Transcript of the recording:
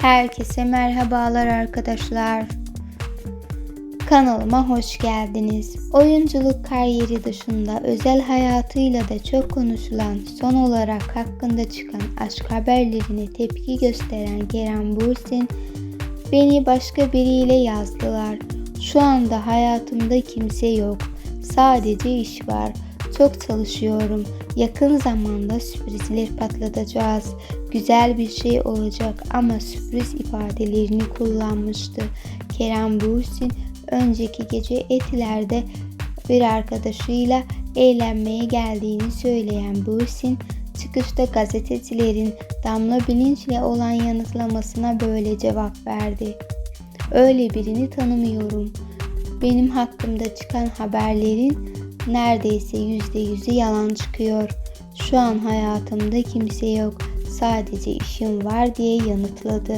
Herkese merhabalar arkadaşlar. Kanalıma hoş geldiniz. Oyunculuk kariyeri dışında özel hayatıyla da çok konuşulan son olarak hakkında çıkan aşk haberlerine tepki gösteren Kerem Bürsin, beni başka biriyle yazdılar. Şu anda hayatımda kimse yok. Sadece iş var. Çok çalışıyorum. Yakın zamanda sürprizler patlatacağız. Güzel bir şey olacak ama sürpriz ifadelerini kullanmıştı. Kerem Bürsin önceki gece Etiler'de bir arkadaşıyla eğlenmeye geldiğini söyleyen Bürsin, çıkışta gazetecilerin Damla Bilinç'le olan yanıtlamasına böyle cevap verdi. Öyle birini tanımıyorum. Benim hakkımda çıkan haberlerin neredeyse yüzde yüzü yalan çıkıyor. Şu an hayatımda kimse yok. Sadece işim var diye yanıtladı.